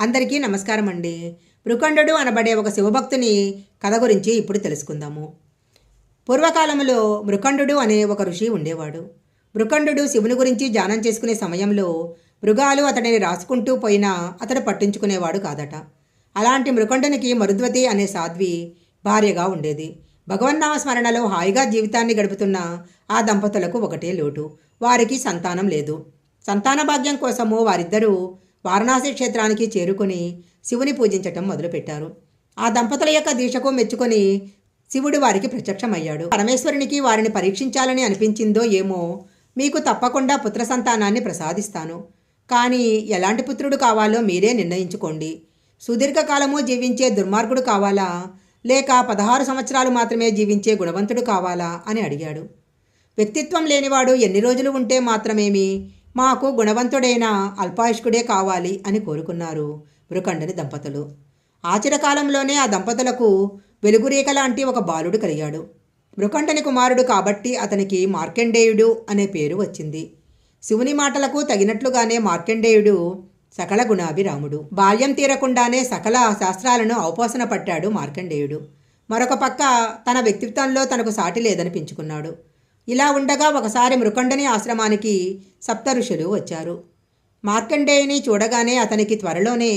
అందరికీ నమస్కారం అండి. మృకండు అనబడే ఒక శివభక్తుని కథ గురించి ఇప్పుడు తెలుసుకుందాము. పూర్వకాలంలో మృకండు అనే ఒక ఋషి ఉండేవాడు. మృకండు శివుని గురించి ధ్యానం చేసుకునే సమయంలో మృగాలు అతడిని రాసుకుంటూ పోయినా అతడు పట్టించుకునేవాడు కాదట. అలాంటి మృకండునికి మరుద్వతి అనే సాధ్వి భార్యగా ఉండేది. భగవన్నామ స్మరణలో హాయిగా జీవితాన్ని గడుపుతున్న ఆ దంపతులకు ఒకటే లోటు. వారికి సంతానం లేదు. సంతాన భాగ్యం కోసము వారిద్దరూ వారణాసి క్షేత్రానికి చేరుకుని శివుని పూజించటం మొదలుపెట్టారు. ఆ దంపతుల యొక్క దీక్షకు మెచ్చుకొని శివుడు వారికి ప్రత్యక్షమయ్యాడు. పరమేశ్వరునికి వారిని పరీక్షించాలని అనిపించిందో ఏమో మీకు తప్పకుండా పుత్ర సంతానాన్ని ప్రసాదిస్తాను. కానీ ఎలాంటి పుత్రుడు కావాలో మీరే నిర్ణయించుకోండి. సుదీర్ఘకాలము జీవించే దుర్మార్గుడు కావాలా? లేక పదహారు సంవత్సరాలు మాత్రమే జీవించే గుణవంతుడు కావాలా? అని అడిగాడు. వ్యక్తిత్వం లేనివాడు ఎన్ని రోజులు ఉంటే మాత్రమేమి మాకు గుణవంతుడైన అల్పాయుష్కుడే కావాలి అని కోరుకున్నారు మృకండని దంపతులు. ఆచిరకాలంలోనే ఆ దంపతులకు వెలుగురేఖ లాంటి ఒక బాలుడు కలిగాడు. మృకండని కుమారుడు కాబట్టి అతనికి మార్కండేయుడు అనే పేరు వచ్చింది. శివుని మాటలకు తగినట్లుగానే మార్కండేయుడు సకల గుణాభిరాముడు. బాల్యం తీరకుండానే సకల శాస్త్రాలను అవపోసన పట్టాడు మార్కండేయుడు. మరొక పక్క తన వ్యక్తిత్వంలో తనకు సాటి లేదనిపించుకున్నాడు. ఇలా ఉండగా ఒకసారి మృకండని ఆశ్రమానికి సప్త ఋషులు వచ్చారు. మార్కండేయుని చూడగానే అతనికి త్వరలోనే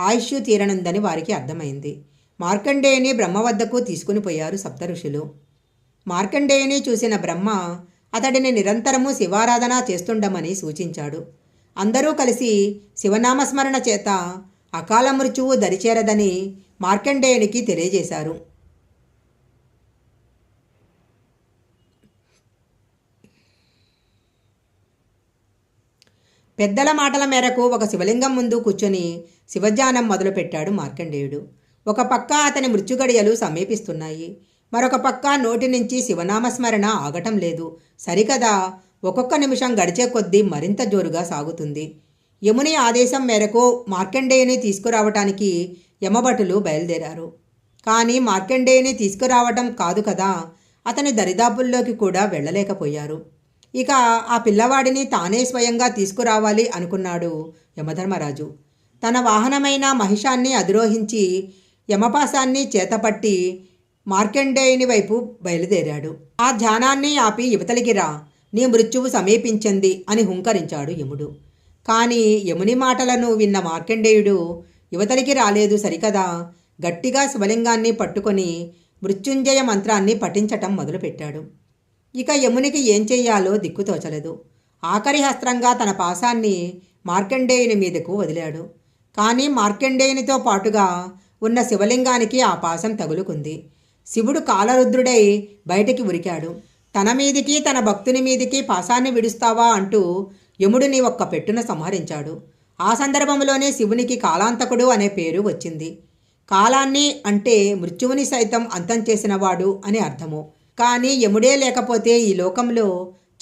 ఆయుష్యు తీరనుందని వారికి అర్థమైంది. మార్కండేయుని బ్రహ్మ వద్దకు తీసుకుని పోయారు సప్త ఋషులు మార్కండేయుని చూసిన బ్రహ్మ అతడిని నిరంతరము శివారాధన చేస్తుండమని సూచించాడు. అందరూ కలిసి శివనామస్మరణ చేత అకాల మృత్యువు దరిచేరదని మార్కండేయునికి తెలియజేశారు. పెద్దల మాటల మేరకు ఒక శివలింగం ముందు కూర్చొని శివధ్యానం మొదలుపెట్టాడు మార్కండేయుడు. ఒక పక్క అతని మృత్యుగడియలు సమీపిస్తున్నాయి. మరొక పక్క నోటి నుంచి శివనామస్మరణ ఆగటం లేదు. సరికదా ఒక్కొక్క నిమిషం గడిచే కొద్దీ మరింత జోరుగా సాగుతుంది. యముని ఆదేశం మేరకు మార్కండేయుని తీసుకురావటానికి యమభటులు బయలుదేరారు. కానీ మార్కండేయుని తీసుకురావటం కాదు కదా అతని దరిదాపుల్లోకి కూడా వెళ్ళలేకపోయారు. ఇక ఆ పిల్లవాడిని తానే స్వయంగా తీసుకురావాలి అనుకున్నాడు యమధర్మరాజు. తన వాహనమైన మహిషాన్ని అధిరోహించి యమపాసాన్ని చేతపట్టి మార్కండేయుని వైపు బయలుదేరాడు. ఆ ధ్యానాన్ని ఆపి యువతలికి రా నీ మృత్యువు సమీపించింది అని హుంకరించాడు యముడు. కానీ యముని మాటలను విన్న మార్కండేయుడు యువతలికి రాలేదు సరికదా గట్టిగా శివలింగాన్ని పట్టుకొని మృత్యుంజయ మంత్రాన్ని పఠించటం మొదలుపెట్టాడు. ఇక యమునికి ఏం చెయ్యాలో దిక్కుతోచలేదు ఆఖరి హస్త్రంగా తన పాసాన్ని మార్కండేయుని మీదకు వదిలాడు. కానీ మార్కండేయునితో పాటుగా ఉన్న శివలింగానికి ఆ పాసం తగులుకుంది. శివుడు కాలరుద్రుడై బయటికి ఉరికాడు. తన మీదికి తన భక్తుని మీదికి పాసాన్ని విడుస్తావా అంటూ యముడిని ఒక్క పెట్టున సంహరించాడు. ఆ సందర్భంలోనే శివునికి కాలాంతకుడు అనే పేరు వచ్చింది. కాలాన్ని అంటే మృత్యువుని సైతం అంతం చేసినవాడు అని అర్థము. కానీ యముడే లేకపోతే ఈ లోకంలో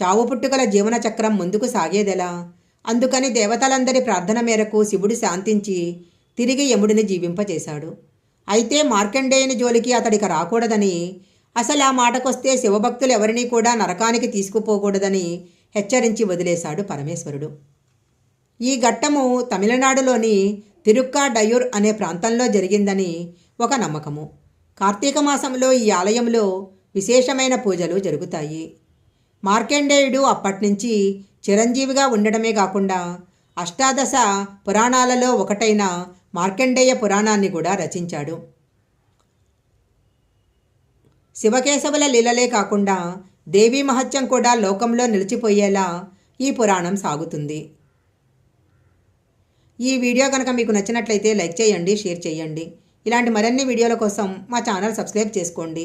చావు పుట్టుకల జీవన చక్రం ముందుకు సాగేదెలా? అందుకని దేవతలందరి ప్రార్థన మేరకు శివుడు శాంతించి తిరిగి యముడిని జీవింపచేశాడు. అయితే మార్కండేయుని జోలికి అతడికి రాకూడదని అసలు ఆ మాటకొస్తే శివభక్తులు ఎవరినీ కూడా నరకానికి తీసుకుపోకూడదని హెచ్చరించి వదిలేశాడు పరమేశ్వరుడు. ఈ ఘట్టము తమిళనాడులోని తిరుక్కాడయూర్ అనే ప్రాంతంలో జరిగిందని ఒక నమ్మకము. కార్తీక మాసంలో ఈ ఆలయంలో విశేషమైన పూజలు జరుగుతాయి. మార్కండేయుడు అప్పటినుంచి చిరంజీవిగా ఉండడమే కాకుండా అష్టాదశ పురాణాలలో ఒకటైన మార్కండేయ పురాణాన్ని కూడా రచించాడు. శివకేశవుల లీలలే కాకుండా దేవీ మహత్యం కూడా లోకంలో నిలిచిపోయేలా ఈ పురాణం సాగుతుంది. ఈ వీడియో కనుక మీకు నచ్చినట్లయితే లైక్ చేయండి షేర్ చేయండి. ఇలాంటి మరిన్ని వీడియోల కోసం మా ఛానల్ సబ్స్క్రైబ్ చేసుకోండి.